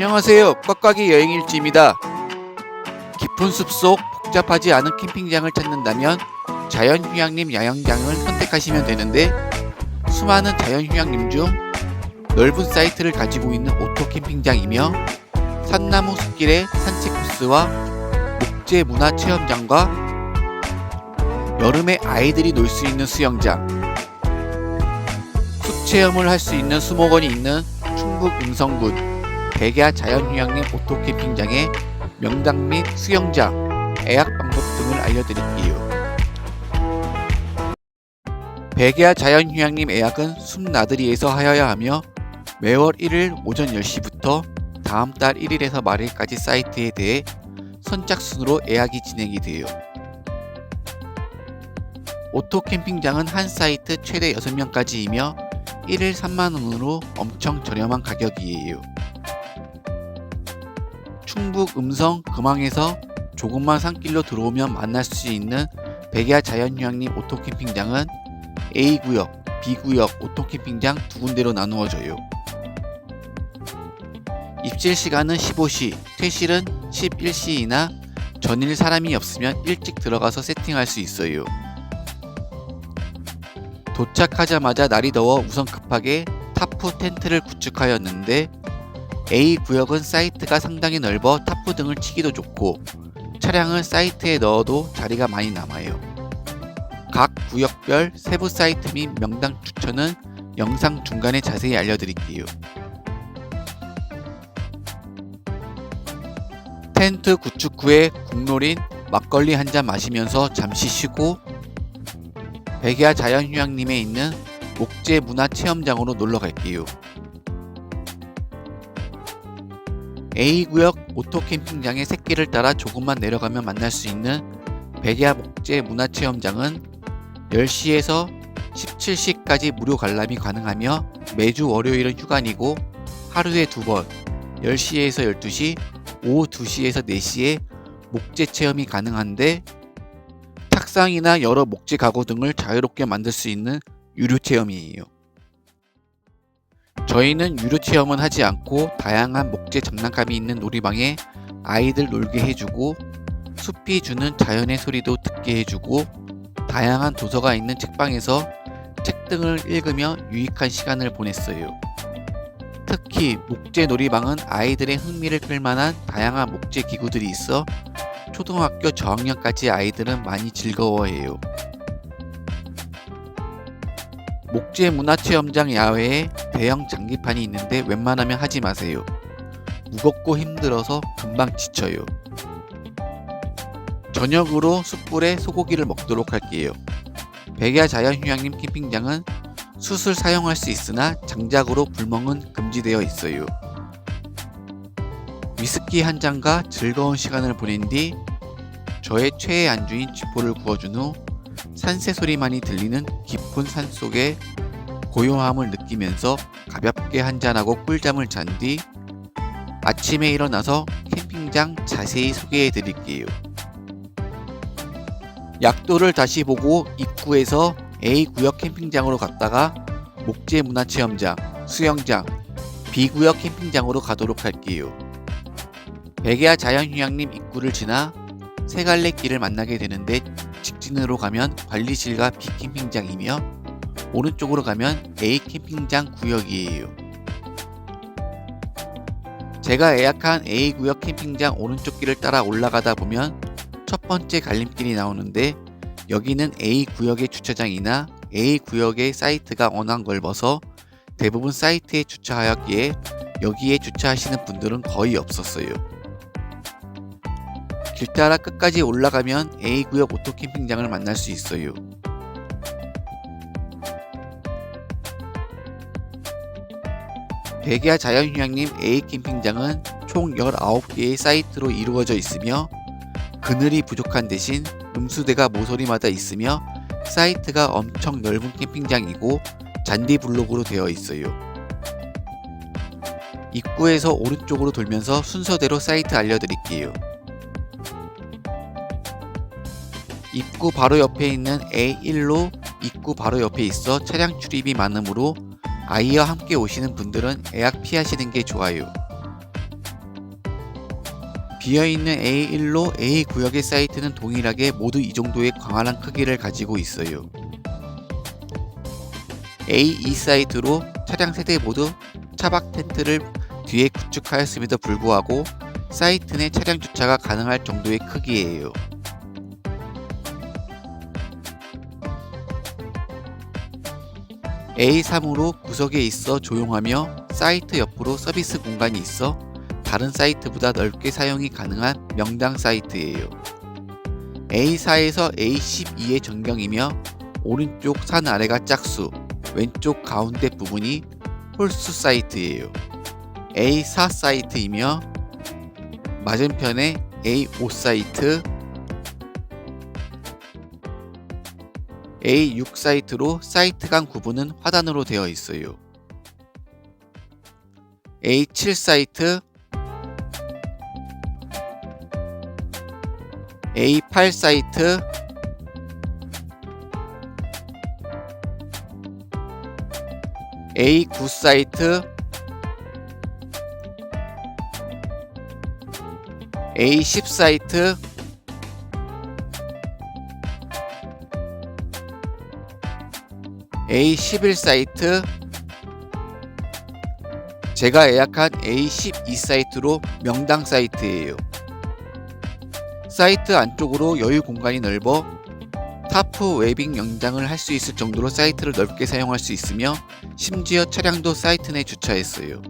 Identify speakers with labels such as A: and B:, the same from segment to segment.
A: 안녕하세요. 꽉꽉이 여행일지입니다. 깊은 숲속 복잡하지 않은 캠핑장을 찾는다면 자연휴양림 야영장을 선택하시면 되는데 수많은 자연휴양림 중 넓은 사이트를 가지고 있는 오토 캠핑장이며 산나무 숲길의 산책 코스와 목재 문화 체험장과 여름에 아이들이 놀 수 있는 수영장, 숲 체험을 할 수 있는 수목원이 있는 충북 음성군 백야 자연휴양림 오토 캠핑장의 명당 및 수영장, 예약 방법 등을 알려드릴게요. 백야 자연휴양림 예약은 숲나들이에서 하여야 하며 매월 1일 오전 10시부터 다음 달 1일에서 말일까지 사이트에 대해 선착순으로 예약이 진행이 돼요. 오토 캠핑장은 한 사이트 최대 6명까지이며 1일 3만원으로 엄청 저렴한 가격이에요. 충북 음성 금왕에서 조금만 산길로 들어오면 만날 수 있는 백야 자연휴양림 오토 캠핑장은 A구역, B구역 오토 캠핑장 두 군데로 나누어져요. 입실 시간은 15시, 퇴실은 11시이나 전일 사람이 없으면 일찍 들어가서 세팅할 수 있어요. 도착하자마자 날이 더워 우선 급하게 타프 텐트를 구축하였는데 A 구역은 사이트가 상당히 넓어 타프 등을 치기도 좋고 차량을 사이트에 넣어도 자리가 많이 남아요. 각 구역별 세부 사이트 및 명당 추천은 영상 중간에 자세히 알려드릴게요. 텐트 구축 후에 국놀인 막걸리 한 잔 마시면서 잠시 쉬고 백야 자연휴양림에 있는 목재 문화 체험장으로 놀러 갈게요. A구역 오토 캠핑장의 새길을 따라 조금만 내려가면 만날 수 있는 백야 목재 문화 체험장은 10시에서 17시까지 무료 관람이 가능하며 매주 월요일은 휴관이고 하루에 두 번 10시에서 12시, 오후 2시에서 4시에 목재 체험이 가능한데 탁상이나 여러 목재 가구 등을 자유롭게 만들 수 있는 유료 체험이에요. 저희는 유료 체험은 하지 않고 다양한 목재 장난감이 있는 놀이방에 아이들 놀게 해주고 숲이 주는 자연의 소리도 듣게 해주고 다양한 도서가 있는 책방에서 책 등을 읽으며 유익한 시간을 보냈어요. 특히 목재 놀이방은 아이들의 흥미를 끌만한 다양한 목재 기구들이 있어 초등학교 저학년까지 아이들은 많이 즐거워해요. 목재 문화체험장 야외에 대형 장기판이 있는데 웬만하면 하지 마세요. 무겁고 힘들어서 금방 지쳐요. 저녁으로 숯불에 소고기를 먹도록 할게요. 백야 자연휴양림 캠핑장은 숯을 사용할 수 있으나 장작으로 불멍은 금지되어 있어요. 위스키 한 잔과 즐거운 시간을 보낸 뒤 저의 최애 안주인 쥐포를 구워준 후 산새 소리만이 들리는 깊은 산 속의 고요함을 느끼면서 가볍게 한잔하고 꿀잠을 잔 뒤 아침에 일어나서 캠핑장 자세히 소개해 드릴게요. 약도를 다시 보고 입구에서 A구역 캠핑장으로 갔다가 목재 문화체험장, 수영장, B구역 캠핑장으로 가도록 할게요. 백야 자연휴양림 입구를 지나 세 갈래 길을 만나게 되는데 직진으로 가면 관리실과 B 캠핑장이며 오른쪽으로 가면 A 캠핑장 구역이에요. 제가 예약한 A 구역 캠핑장 오른쪽 길을 따라 올라가다 보면 첫 번째 갈림길이 나오는데 여기는 A 구역의 주차장이나 A 구역의 사이트가 워낙 넓어서 대부분 사이트에 주차하였기에 여기에 주차하시는 분들은 거의 없었어요. 길 따라 끝까지 올라가면 A구역 오토 캠핑장을 만날 수 있어요. 백야 자연휴양림 A 캠핑장은 총 19개의 사이트로 이루어져 있으며 그늘이 부족한 대신 음수대가 모서리마다 있으며 사이트가 엄청 넓은 캠핑장이고 잔디 블록으로 되어 있어요. 입구에서 오른쪽으로 돌면서 순서대로 사이트 알려드릴게요. 입구 바로 옆에 있는 A1로 입구 바로 옆에 있어 차량 출입이 많으므로 아이와 함께 오시는 분들은 예약 피하시는 게 좋아요. 비어있는 A1로 A 구역의 사이트는 동일하게 모두 이 정도의 광활한 크기를 가지고 있어요. A2 사이트로 차량 세대 모두 차박 텐트를 뒤에 구축하였음에도 불구하고 사이트 내 차량 주차가 가능할 정도의 크기예요. A3으로 구석에 있어 조용하며 사이트 옆으로 서비스 공간이 있어 다른 사이트보다 넓게 사용이 가능한 명당 사이트예요. A4에서 A12의 전경이며 오른쪽 산 아래가 짝수, 왼쪽 가운데 부분이 홀수 사이트예요. A4 사이트이며 맞은편에 A5 사이트, A6 사이트로 사이트 간 구분은 화단으로 되어 있어요. A7 사이트, A8 사이트, A9 사이트, A10 사이트, A11 사이트, 제가 예약한 A12 사이트로 명당 사이트예요. 사이트 안쪽으로 여유 공간이 넓어 타프 웨빙 연장을 할 수 있을 정도로 사이트를 넓게 사용할 수 있으며 심지어 차량도 사이트 내 주차했어요.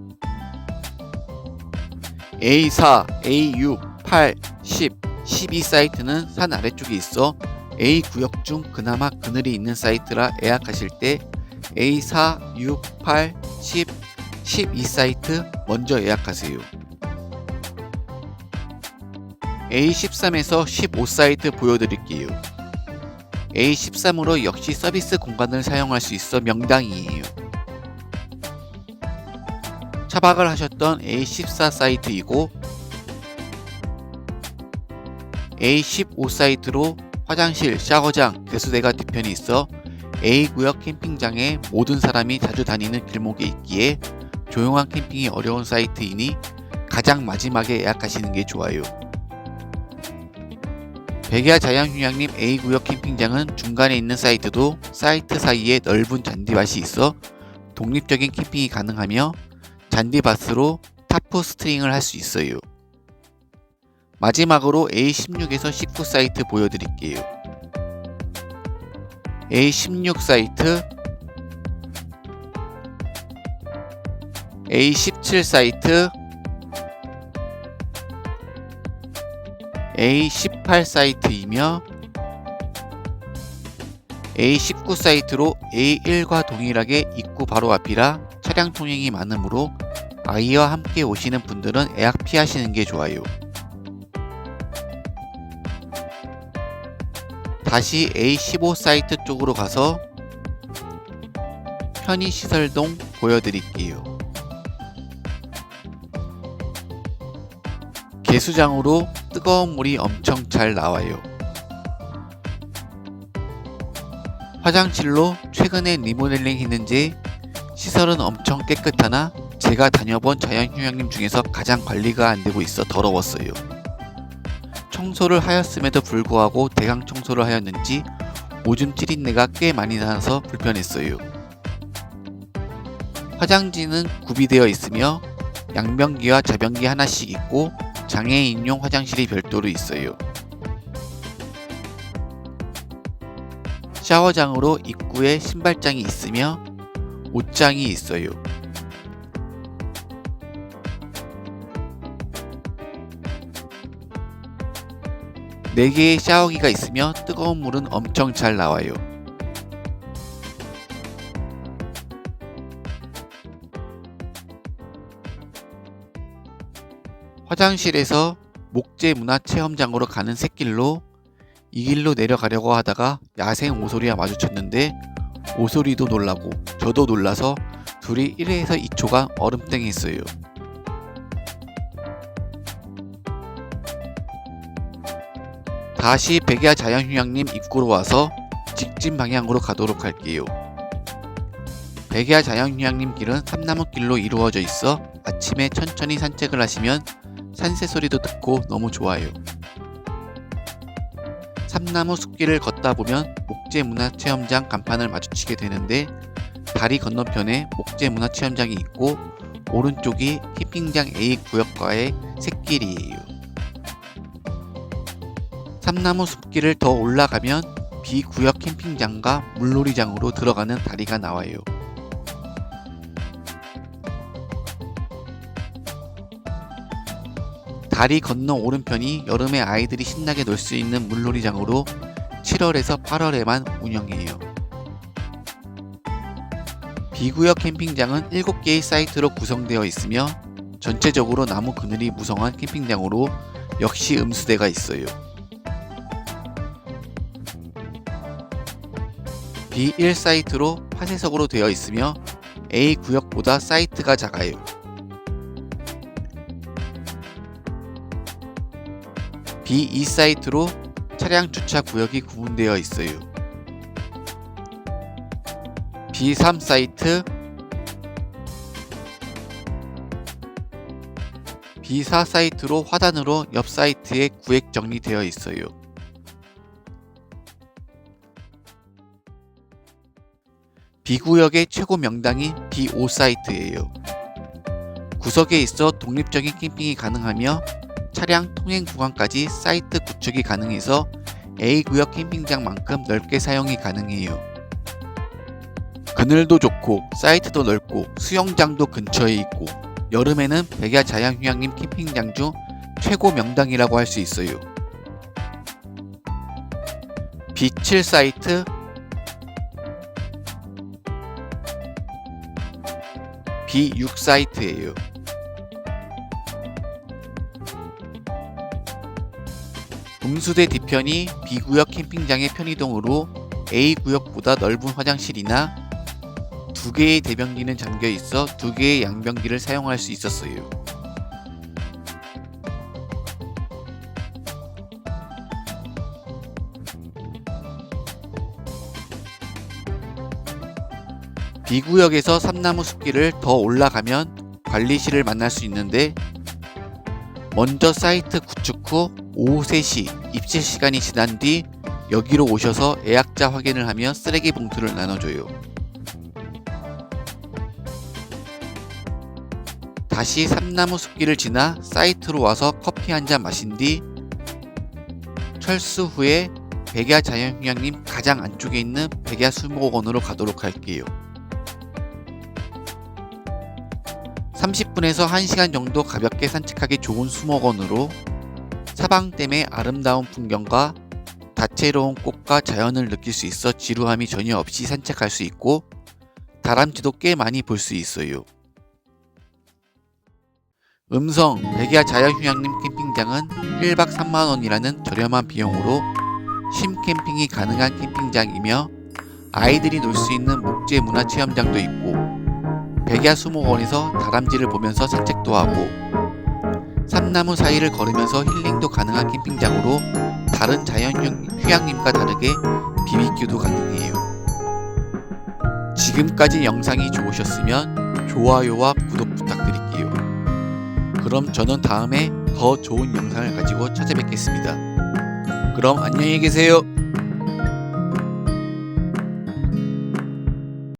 A: A4, A6, 8, 10, 12 사이트는 산 아래쪽에 있어 A 구역 중 그나마 그늘이 있는 사이트라 예약하실 때 A4, 6, 8, 10, 12 사이트 먼저 예약하세요. A13에서 15 사이트 보여드릴게요. A13으로 역시 서비스 공간을 사용할 수 있어 명당이에요. 차박을 하셨던 A14 사이트이고 A15 사이트로 화장실, 샤워장, 배수대가 뒤편에 있어 A구역 캠핑장에 모든 사람이 자주 다니는 길목에 있기에 조용한 캠핑이 어려운 사이트이니 가장 마지막에 예약하시는 게 좋아요. 백야 자연휴양림 A구역 캠핑장은 중간에 있는 사이트도 사이트 사이에 넓은 잔디밭이 있어 독립적인 캠핑이 가능하며 잔디밭으로 타프 스트링을 할 수 있어요. 마지막으로 A16에서 19 사이트 보여드릴게요. A16 사이트, A17 사이트, A18 사이트이며 A19 사이트로 A1과 동일하게 입구 바로 앞이라 차량 통행이 많으므로 아이와 함께 오시는 분들은 예약 피하시는 게 좋아요. 다시 A15 사이트 쪽으로 가서 편의시설동 보여드릴게요. 개수장으로 뜨거운 물이 엄청 잘 나와요. 화장실로 최근에 리모델링 했는지 시설은 엄청 깨끗하나 제가 다녀본 자연휴양림 중에서 가장 관리가 안 되고 있어 더러웠어요. 청소를 하였음에도 불구하고 대강 청소를 하였는지 오줌 찌린내가 꽤 많이 나서 불편했어요. 화장지는 구비되어 있으며 양변기와 자변기 하나씩 있고 장애인용 화장실이 별도로 있어요. 샤워장으로 입구에 신발장이 있으며 옷장이 있어요. 네 개의 샤워기가 있으며 뜨거운 물은 엄청 잘 나와요. 화장실에서 목재 문화 체험장으로 가는 샛길로 이 길로 내려가려고 하다가 야생 오소리와 마주쳤는데 오소리도 놀라고 저도 놀라서 둘이 1회에서 2초간 얼음땡했어요. 다시 백야 자연휴양림 입구로 와서 직진 방향으로 가도록 할게요. 백야 자연휴양림 길은 삼나무길로 이루어져 있어 아침에 천천히 산책을 하시면 산새 소리도 듣고 너무 좋아요. 삼나무 숲길을 걷다 보면 목재 문화체험장 간판을 마주치게 되는데 다리 건너편에 목재 문화체험장이 있고 오른쪽이 캠핑장 A 구역과의 샛길이에요. 삼나무 숲길을 더 올라가면 B 구역 캠핑장과 물놀이장으로 들어가는 다리가 나와요. 다리 건너 오른편이 여름에 아이들이 신나게 놀 수 있는 물놀이장으로 7월에서 8월에만 운영해요. B구역 캠핑장은 7개의 사이트로 구성되어 있으며 전체적으로 나무 그늘이 무성한 캠핑장으로 역시 음수대가 있어요. B1 사이트로 파쇄석으로 되어 있으며 A 구역보다 사이트가 작아요. B2 사이트로 차량 주차 구역이 구분되어 있어요. B3 사이트 B4 사이트로 화단으로 옆 사이트에 구획 정리되어 있어요. B구역의 최고 명당이 B5 사이트예요. 구석에 있어 독립적인 캠핑이 가능하며 차량 통행 구간까지 사이트 구축이 가능해서 A구역 캠핑장만큼 넓게 사용이 가능해요. 그늘도 좋고 사이트도 넓고 수영장도 근처에 있고 여름에는 백야 자양휴양림 캠핑장 중 최고 명당이라고 할 수 있어요. B7 사이트 B6 사이트예요. 음수대 뒤편이 B구역 캠핑장의 편의동으로 A구역보다 넓은 화장실이나 두 개의 대변기는 잠겨 있어 두 개의 양변기를 사용할 수 있었어요. B구역에서 삼나무 숲길을 더 올라가면 관리실을 만날 수 있는데 먼저 사이트 구축 후 오후 3시 입실 시간이 지난 뒤 여기로 오셔서 예약자 확인을 하며 쓰레기 봉투를 나눠줘요. 다시 삼나무 숲길을 지나 사이트로 와서 커피 한 잔 마신 뒤 철수 후에 백야 자연휴양림 가장 안쪽에 있는 백야 수목원으로 가도록 할게요. 30분에서 1시간 정도 가볍게 산책하기 좋은 수목원으로 사방댐의 아름다운 풍경과 다채로운 꽃과 자연을 느낄 수 있어 지루함이 전혀 없이 산책할 수 있고 다람쥐도 꽤 많이 볼 수 있어요. 음성 백야 자연휴양림 캠핑장은 1박 3만원이라는 저렴한 비용으로 쉼 캠핑이 가능한 캠핑장이며 아이들이 놀 수 있는 목재 문화 체험장도 있고 백야 수목원에서 다람쥐를 보면서 산책도 하고 삼나무 사이를 걸으면서 힐링도 가능한 캠핑장으로 다른 자연 휴양림과 다르게 BBQ도 가능해요. 지금까지 영상이 좋으셨으면 좋아요와 구독 부탁드릴게요. 그럼 저는 다음에 더 좋은 영상을 가지고 찾아뵙겠습니다. 그럼 안녕히 계세요.